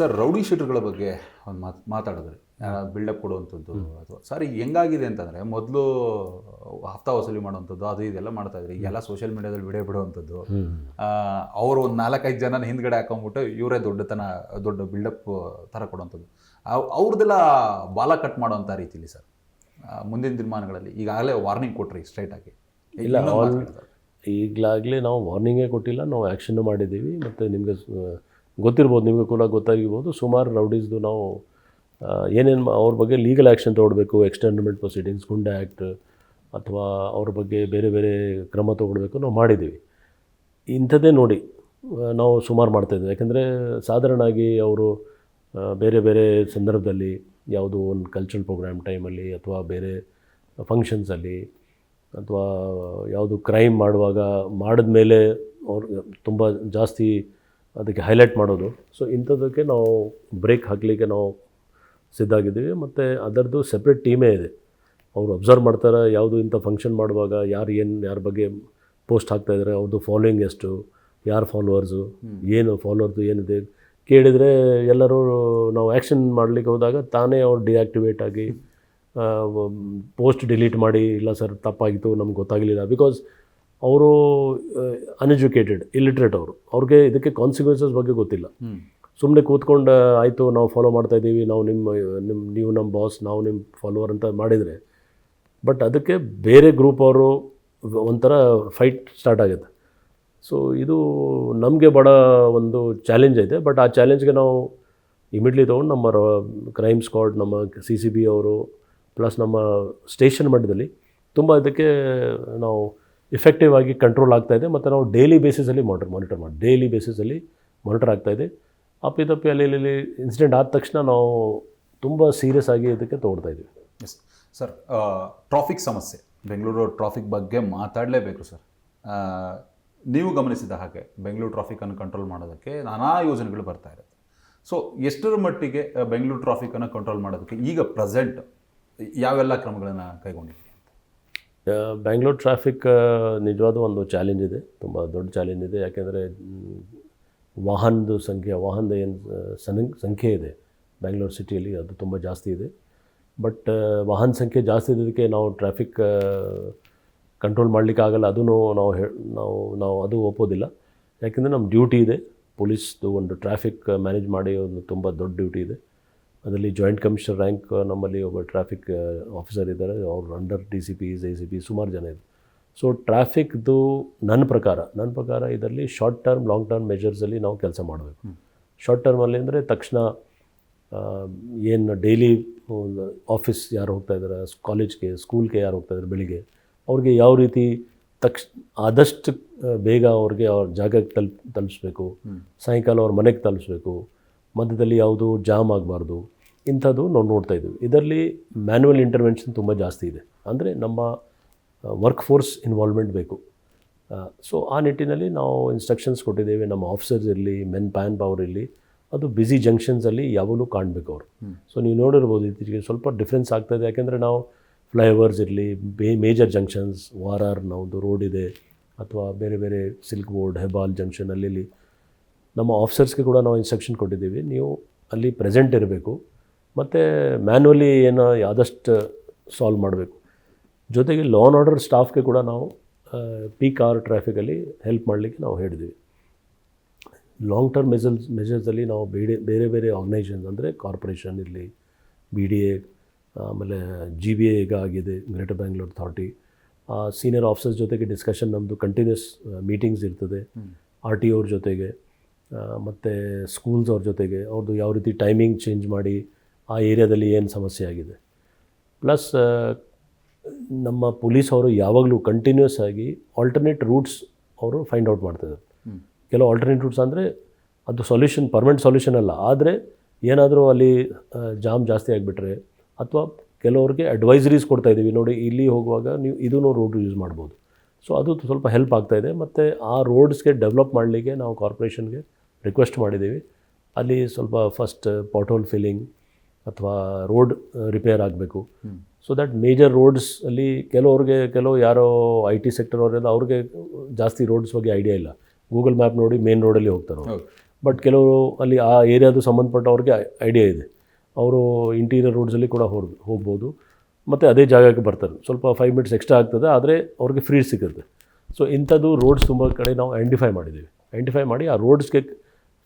Sir rowdy ಶೀಟರ್ಗಳ ಬಗ್ಗೆ ಒಂದು ಮಾತು ಮಾತಾಡಿದ್ರಿ. ಬಿಲ್ಡಪ್ ಕೊಡುವಂಥದ್ದು ಅಥವಾ? ಸರ್ ಈಗ ಹೆಂಗಾಗಿದೆ ಅಂತಂದರೆ ಮೊದಲು ಹಫ್ತಾ ವಸೂಲಿ ಮಾಡುವಂಥದ್ದು ಅದು ಇದೆಲ್ಲ ಮಾಡ್ತಾ ಇದ್ರಿ. ಈಗೆಲ್ಲ ಸೋಷಿಯಲ್ ಮೀಡಿಯಾದಲ್ಲಿ ವಿಡಿಯೋ ಬಿಡುವಂಥದ್ದು ಅವರು ಒಂದು ನಾಲ್ಕೈದು ಜನನ ಹಿಂದ್ಗಡೆ ಹಾಕೊಂಡ್ಬಿಟ್ಟು ಇವರೇ ದೊಡ್ಡತನ ದೊಡ್ಡ ಬಿಲ್ಡಪ್ ಥರ ಕೊಡುವಂಥದ್ದು ಅವ್- ಅವ್ರದ್ದೆಲ್ಲ ಬಾಲ ಕಟ್ ಮಾಡುವಂಥ ರೀತಿಲಿ ಸರ್. ಮುಂದಿನ ದಿನಮಾನಗಳಲ್ಲಿ ಈಗಾಗಲೇ ವಾರ್ನಿಂಗ್ ಕೊಟ್ರಿ ಸ್ಟ್ರೈಟ್ ಆಗಿ. ಇಲ್ಲ. ಈಗಲಾಗಲೇ ನಾವು ವಾರ್ನಿಂಗೇ ಕೊಟ್ಟಿಲ್ಲ ನಾವು ಆ್ಯಕ್ಷನ್ನು ಮಾಡಿದ್ದೀವಿ ಮತ್ತು ನಿಮಗೆ ಗೊತ್ತಿರ್ಬೋದು, ನಿಮಗೆ ಕೂಡ ಗೊತ್ತಾಗಿರ್ಬೋದು. ಸುಮಾರು ರೌಡೀಸ್ದು ನಾವು ಏನೇನು ಅವ್ರ ಬಗ್ಗೆ ಲೀಗಲ್ ಆ್ಯಕ್ಷನ್ ತೊಗೊಳ್ಬೇಕು ಎಕ್ಸ್ಟೆಂಡ್ಮೆಂಟ್ ಪ್ರೊಸೀಡಿಂಗ್ಸ್ ಗುಂಡಾ ಆ್ಯಕ್ಟ್ ಅಥವಾ ಅವ್ರ ಬಗ್ಗೆ ಬೇರೆ ಬೇರೆ ಕ್ರಮ ತೊಗೊಳ್ಬೇಕು ನಾವು ಮಾಡಿದ್ದೀವಿ. ಇಂಥದ್ದೇ ನೋಡಿ ನಾವು ಸುಮಾರು ಮಾಡ್ತಾಯಿದ್ದೀವಿ ಯಾಕೆಂದರೆ ಸಾಧಾರಣ ಆಗಿ ಅವರು ಬೇರೆ ಬೇರೆ ಸಂದರ್ಭದಲ್ಲಿ, ಯಾವುದೋ ಒಂದು ಕಲ್ಚರಲ್ ಪ್ರೋಗ್ರಾಮ್ ಟೈಮಲ್ಲಿ ಅಥವಾ ಬೇರೆ ಫಂಕ್ಷನ್ಸಲ್ಲಿ ಅಥವಾ ಯಾವುದು ಕ್ರೈಮ್ ಮಾಡುವಾಗ ಮಾಡಿದ ಮೇಲೆ ಅವ್ರು ತುಂಬ ಜಾಸ್ತಿ ಅದಕ್ಕೆ ಹೈಲೈಟ್ ಮಾಡೋದು. ಸೊ ಇಂಥದ್ದಕ್ಕೆ ನಾವು ಬ್ರೇಕ್ ಹಾಕಲಿಕ್ಕೆ ನಾವು ಸಿದ್ಧಾಗಿದ್ದೀವಿ. ಮತ್ತು ಅದರದ್ದು ಸೆಪ್ರೇಟ್ ಟೀಮೇ ಇದೆ. ಅವರು ಅಬ್ಸರ್ವ್ ಮಾಡ್ತಾರೆ ಯಾವುದು ಇಂಥ ಫಂಕ್ಷನ್ ಮಾಡುವಾಗ ಯಾರು ಏನು ಯಾರ ಬಗ್ಗೆ ಪೋಸ್ಟ್ ಹಾಕ್ತಾಯಿದ್ದಾರೆ ಅವ್ರದ್ದು ಫಾಲೋಯಿಂಗ್ ಎಷ್ಟು ಯಾರು ಫಾಲೋವರ್ಸು ಏನು ಫಾಲೋವರ್ದು ಏನಿದೆ. ಕೇಳಿದರೆ ಎಲ್ಲರೂ ನಾವು ಆ್ಯಕ್ಷನ್ ಮಾಡಲಿಕ್ಕೆ ಹೋದಾಗ ತಾನೇ ಅವ್ರು ಡಿಆಕ್ಟಿವೇಟ್ ಆಗಿ ಪೋಸ್ಟ್ ಡಿಲೀಟ್ ಮಾಡಿ ಇಲ್ಲ ಸರ್ ತಪ್ಪಾಗಿತ್ತು ನಮ್ಗೆ ಗೊತ್ತಾಗಲಿಲ್ಲ. ಬಿಕಾಸ್ ಅವರು ಅನ್ಎಜುಕೇಟೆಡ್ ಇಲಿಟ್ರೇಟ್ ಅವರು. ಅವ್ರಿಗೆ ಇದಕ್ಕೆ ಕಾನ್ಸಿಕ್ವೆನ್ಸಸ್ ಬಗ್ಗೆ ಗೊತ್ತಿಲ್ಲ. ಸುಮ್ಮನೆ ಕೂತ್ಕೊಂಡು ಆಯಿತು ನಾವು ಫಾಲೋ ಮಾಡ್ತಾ ಇದ್ದೀವಿ ನಾವು ನಿಮ್ಮ ನಿಮ್ಮ ನೀವು ನಮ್ಮ ಬಾಸ್ ನಾವು ನಿಮ್ಮ ಫಾಲೋವರ್ ಅಂತ ಮಾಡಿದರೆ ಬಟ್ ಅದಕ್ಕೆ ಬೇರೆ ಗ್ರೂಪ್ ಅವರು ಒಂಥರ ಫೈಟ್ ಸ್ಟಾರ್ಟ್ ಆಗುತ್ತೆ. ಸೊ ಇದು ನಮಗೆ ಬಡ ಒಂದು ಚಾಲೆಂಜ್ ಐತೆ ಬಟ್ ಆ ಚಾಲೆಂಜ್ಗೆ ನಾವು ಇಮಿಡ್ಲಿ ತೊಗೊಂಡು ನಮ್ಮ ಕ್ರೈಮ್ ಸ್ಕ್ವಾಡ್ ನಮ್ಮ ಸಿ ಸಿ ಬಿ ಅವರು ಪ್ಲಸ್ ನಮ್ಮ ಸ್ಟೇಷನ್ ಮಟ್ಟದಲ್ಲಿ ತುಂಬ ಇದಕ್ಕೆ ನಾವು ಇಫೆಕ್ಟಿವ್ ಆಗಿ ಕಂಟ್ರೋಲ್ ಆಗ್ತಾ ಇದೆ. ಮತ್ತು ನಾವು ಡೈಲಿ ಬೇಸಿಸಲ್ಲಿ ಮಾನಿಟರ್ ಮಾನಿಟರ್ ಮಾಡಿ. ಡೈಲಿ ಬೇಸಿಸಲ್ಲಿ ಮಾನಿಟರ್ ಆಗ್ತಾಯಿದೆ ಅಪ್ಪಿತಪ್ಪಿ ಅಲ್ಲಿ, ಇಲ್ಲಿ ಇನ್ಸಿಡೆಂಟ್ ಆದ ತಕ್ಷಣ ನಾವು ತುಂಬ ಸೀರಿಯಸ್ ಆಗಿ ಇದಕ್ಕೆ ತೊಗೊಳ್ತಾ ಇದ್ದೀವಿ. ಎಸ್ ಸರ್ ಟ್ರಾಫಿಕ್ ಸಮಸ್ಯೆ. ಬೆಂಗಳೂರು ಟ್ರಾಫಿಕ್ ಬಗ್ಗೆ ಮಾತಾಡಲೇಬೇಕು ಸರ್ ನೀವು ಗಮನಿಸಿದ ಹಾಗೆ ಬೆಂಗಳೂರು ಟ್ರಾಫಿಕನ್ನು ಕಂಟ್ರೋಲ್ ಮಾಡೋದಕ್ಕೆ ನಾನಾ ಯೋಜನೆಗಳು ಬರ್ತಾ ಇರುತ್ತೆ ಸೊ ಎಷ್ಟರ ಮಟ್ಟಿಗೆ ಬೆಂಗಳೂರು ಟ್ರಾಫಿಕನ್ನು ಕಂಟ್ರೋಲ್ ಮಾಡೋದಕ್ಕೆ ಈಗ ಪ್ರೆಸೆಂಟ್ ಯಾವೆಲ್ಲ ಕ್ರಮಗಳನ್ನು ಕೈಗೊಂಡಿದ್ದೀರಿ? ಅಂತ ಬ್ಯಾಂಗ್ಳೂರ್ ಟ್ರಾಫಿಕ್ ನಿಜವಾದ ಒಂದು ಚಾಲೆಂಜ್ ಇದೆ. ತುಂಬ ದೊಡ್ಡ ಚಾಲೆಂಜ್ ಇದೆ. ಯಾಕೆಂದರೆ ವಾಹನದ ಸಂಖ್ಯೆ, ವಾಹನದ ಏನು ಸನ್, ಸಂಖ್ಯೆ ಇದೆ. ಬ್ಯಾಂಗ್ಳೂರ್ ಸಿಟಿಯಲ್ಲಿ ಅದು ತುಂಬ ಜಾಸ್ತಿ ಇದೆ. ಬಟ್ ವಾಹನ ಸಂಖ್ಯೆ ಜಾಸ್ತಿ ಇದ್ದಕ್ಕೆ ನಾವು ಟ್ರಾಫಿಕ್ ಕಂಟ್ರೋಲ್ ಮಾಡಲಿಕ್ಕೆ ಆಗಲ್ಲ. ಅದೂ ನಾವು ಹೇ, ನಾವು ನಾವು ಅದು ಒಪ್ಪೋದಿಲ್ಲ. ಯಾಕೆಂದರೆ ನಮ್ಮ ಡ್ಯೂಟಿ ಇದೆ. ಪೊಲೀಸ್ದು ಒಂದು ಟ್ರಾಫಿಕ್ ಮ್ಯಾನೇಜ್ ಮಾಡಿ ಒಂದು ತುಂಬ ದೊಡ್ಡ ಡ್ಯೂಟಿ ಇದೆ. ಅದರಲ್ಲಿ ಜಾಯಿಂಟ್ ಕಮಿಷನರ್ ರ್ಯಾಂಕ್ ನಮ್ಮಲ್ಲಿ ಒಬ್ಬ ಟ್ರಾಫಿಕ್ ಆಫೀಸರ್ ಇದ್ದಾರೆ. ಅವ್ರು under D C P A C P ಸುಮಾರು ಜನ ಇದೆ ಸೊ ಟ್ರಾಫಿಕ್ದು ನನ್ನ ಪ್ರಕಾರ ನನ್ನ ಪ್ರಕಾರ ಇದರಲ್ಲಿ ಶಾರ್ಟ್ ಟರ್ಮ್ ಲಾಂಗ್ ಟರ್ಮ್ ಮೆಜರ್ಸಲ್ಲಿ ನಾವು ಕೆಲಸ ಮಾಡಬೇಕು. ಶಾರ್ಟ್ ಟರ್ಮಲ್ಲಿ ಅಂದರೆ ತಕ್ಷಣ ಏನು ಡೈಲಿ ಆಫೀಸ್ ಯಾರು ಹೋಗ್ತಾ ಇದ್ದಾರೆ ಕಾಲೇಜ್ಗೆ ಸ್ಕೂಲ್ಗೆ ಯಾರು ಹೋಗ್ತಾ ಇದ್ದಾರೆ ಬೆಳಿಗ್ಗೆ ಅವ್ರಿಗೆ ಯಾವ ರೀತಿ ತಕ್ಷ ಆದಷ್ಟು ಬೇಗ ಅವ್ರಿಗೆ ಅವ್ರ ಜಾಗಕ್ಕೆ ತಲುಪ್ ತಲುಪಿಸ್ಬೇಕು. ಸಾಯಂಕಾಲ ಅವ್ರ ಮನೆಗೆ ತಲುಪಿಸ್ಬೇಕು. ಮಧ್ಯದಲ್ಲಿ ಯಾವುದು ಜಾಮ್ ಆಗಬಾರ್ದು ಇಂಥದ್ದು ನಾವು ನೋಡ್ತಾ ಇದ್ದೀವಿ. ಇದರಲ್ಲಿ ಮ್ಯಾನ್ಯಲ್ ಇಂಟರ್ವೆನ್ಷನ್ ತುಂಬ ಜಾಸ್ತಿ ಇದೆ. ಅಂದರೆ ನಮ್ಮ ವರ್ಕ್ ಫೋರ್ಸ್ ಇನ್ವಾಲ್ವ್ಮೆಂಟ್ ಬೇಕು. ಸೊ ಆ ನಿಟ್ಟಿನಲ್ಲಿ ನಾವು ಇನ್ಸ್ಟ್ರಕ್ಷನ್ಸ್ ಕೊಟ್ಟಿದ್ದೇವೆ. ನಮ್ಮ ಆಫೀಸರ್ಸ್ ಇರಲಿ ಮೆನ್ ಪ್ಯಾನ್ ಪವರ್ ಇರಲಿ ಅದು ಬ್ಯುಸಿ ಜಂಕ್ಷನ್ಸಲ್ಲಿ ಯಾವಾಗಲೂ ಕಾಣಬೇಕು ಅವರು. ಸೊ ನೀವು ನೋಡಿರ್ಬೋದು ಇತ್ತೀಚೆಗೆ ಸ್ವಲ್ಪ ಡಿಫ್ರೆನ್ಸ್ ಆಗ್ತಾಯಿದೆ ಯಾಕೆಂದರೆ ನಾವು ಫ್ಲೈಓವರ್ಸ್ ಇರಲಿ ಬೇ ಮೇಜರ್ ಜಂಕ್ಷನ್ಸ್ ವಾರ್ ಆರ್ ನಮ್ಮದು ರೋಡ್ ಇದೆ ಅಥವಾ ಬೇರೆ ಬೇರೆ ಸಿಲ್ಕ್ ಬೋರ್ಡ್ ಹೆಬಾಲ್ ಜಂಕ್ಷನ್ ಅಲ್ಲಿ ನಮ್ಮ ಆಫೀಸರ್ಸ್ಗೆ ಕೂಡ ನಾವು ಇನ್ಸ್ಟ್ರಕ್ಷನ್ ಕೊಟ್ಟಿದ್ದೀವಿ. ನೀವು ಅಲ್ಲಿ ಪ್ರೆಸೆಂಟ್ ಇರಬೇಕು. ಮತ್ತು ಮ್ಯಾನ್ಯುವಲಿ ಏನೋ ಆದಷ್ಟು ಸಾಲ್ವ್ ಮಾಡಬೇಕು. ಜೊತೆಗೆ ಲಾ ಆ್ಯಂಡ್ ಆರ್ಡರ್ ಸ್ಟಾಫ್ಗೆ ಕೂಡ ನಾವು ಪೀಕ್ ಆರ್ ಟ್ರಾಫಿಕಲ್ಲಿ ಹೆಲ್ಪ್ ಮಾಡಲಿಕ್ಕೆ ನಾವು ಹೇಳಿದ್ವಿ ಲಾಂಗ್ ಟರ್ಮ್ ಮೆಜರ್ಸ್ ಮೆಜರ್ಸಲ್ಲಿ ನಾವು ಬೇರೆ ಬೇರೆ ಬೇರೆ ಆರ್ಗನೈಸೇಷನ್ಸ್ ಅಂದರೆ ಕಾರ್ಪೊರೇಷನ್ ಇರಲಿ ಬಿ ಡಿ ಎ ಆಮೇಲೆ ಜಿ ಬಿ ಎ ಈಗ ಆಗಿದೆ greater Bangalore authority senior officers ಜೊತೆಗೆ ಡಿಸ್ಕಷನ್ ನಮ್ಮದು ಕಂಟಿನ್ಯೂಸ್ ಮೀಟಿಂಗ್ಸ್ ಇರ್ತದೆ. ಆರ್ ಟಿ ಅವ್ರ ಜೊತೆಗೆ. ಮತ್ತು ಸ್ಕೂಲ್ಸ್ ಅವ್ರ ಜೊತೆಗೆ ಅವ್ರದ್ದು ಯಾವ ರೀತಿ ಟೈಮಿಂಗ್ ಚೇಂಜ್ ಮಾಡಿ ಆ ಏರಿಯಾದಲ್ಲಿ ಏನು ಸಮಸ್ಯೆ ಆಗಿದೆ. ಪ್ಲಸ್ ನಮ್ಮ ಪೊಲೀಸ್ ಅವರು ಯಾವಾಗಲೂ ಕಂಟಿನ್ಯೂಸ್ ಆಗಿ ಆಲ್ಟರ್ನೇಟ್ ರೂಟ್ಸ್ ಅವರು ಫೈಂಡ್ ಔಟ್ ಮಾಡ್ತಿದ್ದಾರೆ ಕೆಲವು ಆಲ್ಟರ್ನೇಟ್ ರೂಟ್ಸ್ ಅಂದರೆ ಅದು ಸೊಲ್ಯೂಷನ್ ಪರ್ಮನೆಂಟ್ ಸೊಲ್ಯೂಷನ್ ಅಲ್ಲ. ಆದರೆ ಏನಾದರೂ ಅಲ್ಲಿ ಜಾಮ್ ಜಾಸ್ತಿ ಆಗಿಬಿಟ್ರೆ ಅಥವಾ ಕೆಲವ್ರಿಗೆ ಅಡ್ವೈಸರೀಸ್ ಕೊಡ್ತಾ ಇದ್ದೀವಿ. ನೋಡಿ ಇಲ್ಲಿ ಹೋಗುವಾಗ ನೀವು ಇದೂ ರೋಡ್ ಯೂಸ್ ಮಾಡ್ಬೋದು. ಸೊ ಅದು ಸ್ವಲ್ಪ ಹೆಲ್ಪ್ ಆಗ್ತಾಯಿದೆ ಮತ್ತು ಆ ರೋಡ್ಸ್ಗೆ ಡೆವಲಪ್ ಮಾಡಲಿಕ್ಕೆ ನಾವು ಕಾರ್ಪೊರೇಷನ್ಗೆ ರಿಕ್ವೆಸ್ಟ್ ಮಾಡಿದ್ದೀವಿ. ಅಲ್ಲಿ ಸ್ವಲ್ಪ ಫಸ್ಟ್ ಪಾಟ್ಹೋಲ್ ಫಿಲ್ಲಿಂಗ್ ಅಥವಾ ರೋಡ್ ರಿಪೇರ್ ಆಗಬೇಕು. ಸೊ ದ್ಯಾಟ್ ಮೇಜರ್ ರೋಡ್ಸ್ ಅಲ್ಲಿ ಕೆಲವ್ರಿಗೆ ಕೆಲವು ಯಾರೋ ಐ ಟಿ ಸೆಕ್ಟರ್ ಅವರೆಲ್ಲ ಅವ್ರಿಗೆ ಜಾಸ್ತಿ ರೋಡ್ಸ್ ಬಗ್ಗೆ ಐಡಿಯಾ ಇಲ್ಲ. ಗೂಗಲ್ ಮ್ಯಾಪ್ ನೋಡಿ ಮೇನ್ ರೋಡಲ್ಲಿ ಹೋಗ್ತಾರೆ. ಬಟ್ ಕೆಲವರು ಅಲ್ಲಿ ಆ ಏರಿಯಾದು ಸಂಬಂಧಪಟ್ಟವ್ರಿಗೆ ಐಡಿಯಾ ಇದೆ. ಅವರು ಇಂಟೀರಿಯರ್ ರೋಡ್ಸಲ್ಲಿ ಕೂಡ ಹೋಗ್ ಹೋಗ್ಬೋದು. ಮತ್ತು ಅದೇ ಜಾಗಕ್ಕೆ ಬರ್ತಾರೆ. ಸ್ವಲ್ಪ ಫೈವ್ ಮಿನಿಟ್ಸ್ ಎಕ್ಸ್ಟ್ರಾ ಆಗ್ತದೆ ಆದರೆ ಅವ್ರಿಗೆ ಫ್ರೀ ಸಿಗುತ್ತೆ. ಸೊ ಇಂಥದ್ದು ರೋಡ್ಸ್ ತುಂಬ ಕಡೆ ನಾವು ಐಡೆಂಟಿಫೈ ಮಾಡಿದ್ದೀವಿ. ಐಡೆಂಟಿಫೈ ಮಾಡಿ ಆ ರೋಡ್ಸ್ಗೆ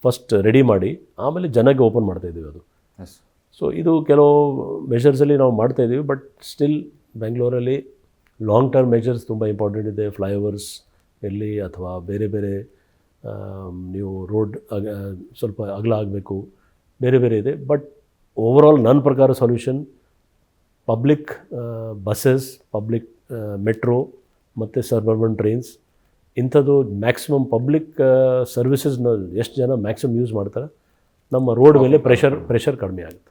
ಫಸ್ಟ್ ರೆಡಿ ಮಾಡಿ ಆಮೇಲೆ ಜನಕ್ಕೆ ಓಪನ್ ಮಾಡ್ತಾ ಇದ್ದೀವಿ ಅದು. ಸೊ ಇದು ಕೆಲವು ಮೆಷರ್ಸಲ್ಲಿ ನಾವು ಮಾಡ್ತಾ ಇದ್ದೀವಿ ಬಟ್ ಸ್ಟಿಲ್ ಬೆಂಗಳೂರಲ್ಲಿ ಲಾಂಗ್ ಟರ್ಮ್ ಮೆಷರ್ಸ್ ತುಂಬ ಇಂಪಾರ್ಟೆಂಟ್ ಇದೆ. ಫ್ಲೈಓವರ್ಸ್ ಎಲ್ಲಿ ಅಥವಾ ಬೇರೆ ಬೇರೆ ನೀವು ರೋಡ್ ಅಗ ಸ್ವಲ್ಪ ಅಗಲ ಆಗಬೇಕು ಬೇರೆ ಬೇರೆ ಇದೆ. ಬಟ್ ಓವರಾಲ್ ನನ್ನ ಪ್ರಕಾರ solution public buses public metro ಮತ್ತು ಸರ್ಬರ್ಬನ್ ಟ್ರೈನ್ಸ್ ಇಂಥದ್ದು ಮ್ಯಾಕ್ಸಿಮಮ್ ಪಬ್ಲಿಕ್ ಸರ್ವಿಸಸ್ನ ಎಷ್ಟು ಜನ ಮ್ಯಾಕ್ಸಿಮಮ್ ಯೂಸ್ ಮಾಡ್ತಾರೆ, ನಮ್ಮ ರೋಡ್ ಮೇಲೆ ಪ್ರೆಷರ್ ಪ್ರೆಷರ್ ಕಡಿಮೆ ಆಗುತ್ತೆ.